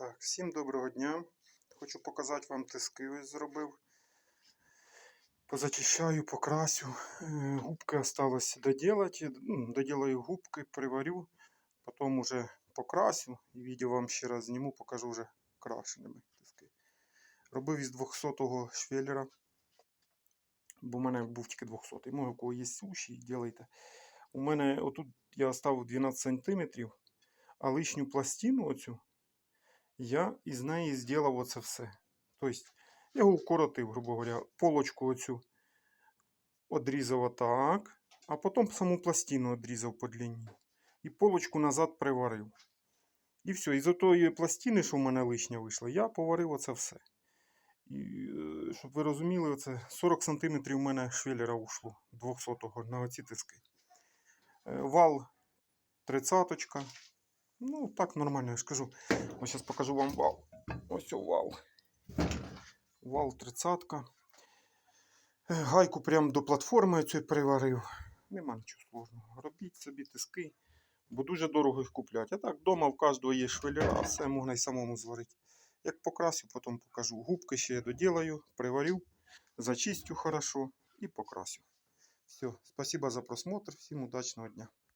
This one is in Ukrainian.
Так, всім доброго дня. Хочу показати вам тиски ось зробив. Позачищаю, покрасю. Е, Губки осталось доделать. Ну, Доделаю губки, приварю. Потім уже покрасю. І відео вам ще раз зніму, покажу вже крашеними тиски. Робив із 200-го швеллера. Бо в мене був тільки 200-й. Може, у кого є суші, ділайте. У мене отут я оставив 12 см, а лишню пластину оцю я із неї зробив оце все. Тобто, я його укоротив, грубо говоря, полочку оцю одрізав отак, а потім саму пластину одрізав по длині. І полочку назад приварив. І все, із отої пластини, що в мене лишня вийшла, я поварив оце все. І, е, щоб ви розуміли, оце 40 см у мене швеллера ушло 200-го на оці тиски. Е, Вал 30-очка. Ну, так нормально, я ж кажу. Ось зараз покажу вам вал. Ось о, вал. Вал 30. -ка. Гайку прям до платформи цю приварив. Нема нічого сложного. Робіть собі тиски, бо дуже дорого їх купляти. А так, вдома в кожного є швеллера, все можна й самому зварити. Як покрасю, потім покажу. Губки ще я доділаю, приварю, зачистю хорошо і покрасю. Все, спасибо за просмотр, всім удачного дня.